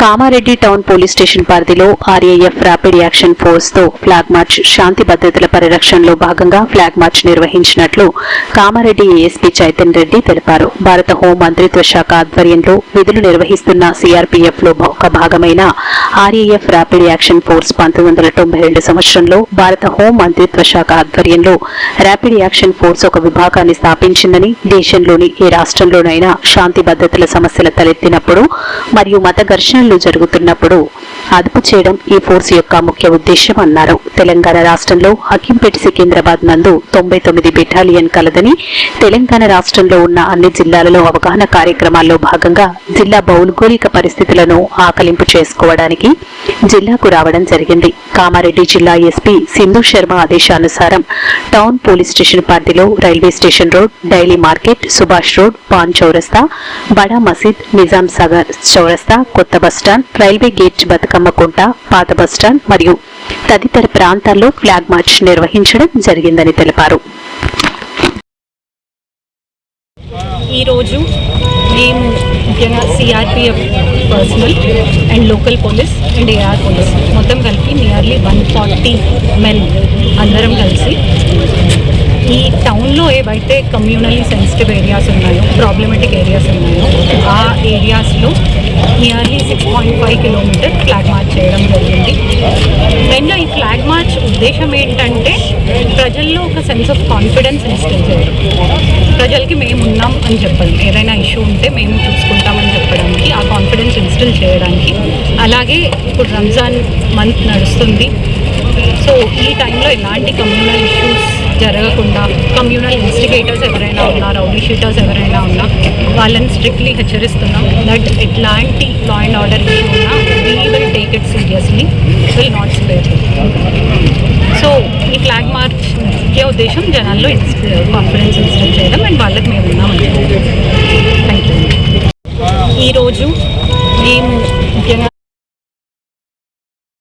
Kamareddy town police station పరిధిలో RAF rapid action ఫోర్స్తో flag march శాంతి భద్రతల పరిరక్షణలో భాగంగా ఫ్లాగ్ మార్చ్ నిర్వహించినట్లు కామారెడ్డి ఏఎస్పీ చైతన్ రెడ్డి తెలిపారు. భారత హోం మంత్రిత్వ శాఖ ఆధ్వర్యంలో విధులు నిర్వహిస్తున్న సీఆర్పీఎఫ్లో ఒక భాగమైన ఆర్ఏఎఫ్ ర్యాపిడ్ యాక్షన్ ఫోర్స్ పంతొమ్మిది వందల తొంభై రెండు సంవత్సరంలో భారత హోం మంత్రిత్వ శాఖ ఆధ్వర్యంలో ర్యాపిడ్ యాక్షన్ ఫోర్స్ ఒక విభాగాన్ని స్థాపించిందని దేశంలోని ఏ రాష్ట్రంలోనైనా శాంతి భద్రతల సమస్యలు తలెత్తినప్పుడు మరియు మత ఘర్షణలు జరుగుతున్నప్పుడు అదుపు చేయడం ఈ ఫోర్స్ యొక్క ముఖ్య ఉద్దేశం అన్నారు. తెలంగాణ రాష్ట్రంలో హకీంపేట సికింద్రాబాద్ నందు తొంభై తొమ్మిది బెటాలియన్ కలదని తెలంగాణ రాష్ట్రంలో ఉన్న అన్ని జిల్లాలలో అవగాహన కార్యక్రమాల్లో భాగంగా జిల్లా భౌగోళిక పరిస్థితులను ఆకలింపు చేసుకోవడానికి జిల్లాకు రావడం జరిగింది. కామారెడ్డి జిల్లా ఎస్పీ సింధు శర్మ ఆదేశానుసారం టౌన్ పోలీస్ స్టేషన్ పరిధిలో railway station road daily market Subhash road Pan Chowrasta Bada Masjid Nizam Sagar చౌరస్తా కొత్త బస్టాండ్ రైల్వే గేట్ బతుకమ్మకుంట పాత బస్టాండ్ మరియు తదితర ప్రాంతాల్లో ఫ్లాగ్ మార్చ్ నిర్వహించడం జరిగిందని తెలిపారు. ఈరోజు మేము ముఖ్యంగా CRPF personnel and local police and AR police మొత్తం కలిపి నియర్లీ వన్ ఫార్టీ మెన్ అందరం కలిసి ఈ టౌన్లో ఏవైతే కమ్యూనలీ సెన్సిటివ్ ఏరియాస్ ఉన్నాయో ప్రాబ్లమెటిక్ ఏరియాస్ ఉన్నాయో ఆ ఏరియాస్లో nearly six point five kilometre flag march చేయడం జరిగింది. మెయిన్గా ఈ ఫ్లాగ్ మార్చ్ ఉద్దేశం ఏంటంటే ప్రజల్లో ఒక సెన్స్ ఆఫ్ కాన్ఫిడెన్స్ ఇన్స్టిల్ చేయడం. ప్రజలకి మేము ఉన్నాం అని చెప్పండి. ఏదైనా ఇష్యూ ఉంటే మేము చూసుకుంటామని చెప్పడానికి ఆ కాన్ఫిడెన్స్ ఇన్స్టిల్ చేయడానికి. అలాగే ఇప్పుడు రంజాన్ మంత్ నడుస్తుంది. సో ఈ టైంలో ఎలాంటి కమ్యూనల్ ఇష్యూస్ జరగకుండా కమ్యూనల్ ఇన్స్టిగేటర్స్ ఎవరైనా ఉన్నా రౌడీ షీటర్స్ ఎవరైనా ఉన్నా వాళ్ళని స్ట్రిక్ట్లీ హెచ్చరిస్తున్నాం దట్ ఎట్లాంటి లా అండ్ ఆర్డర్ ఉన్నా we will take it seriously will not spare so ఈ ఫ్లాగ్ మార్చ్ ఉద్దేశం జనాల్లో కాన్ఫిడెన్స్ ఇన్స్టిల్ చేయడం అండ్ వాళ్ళకి మేము ఉన్నామని థ్యాంక్ యూ ఈరోజు మేము ముఖ్యంగా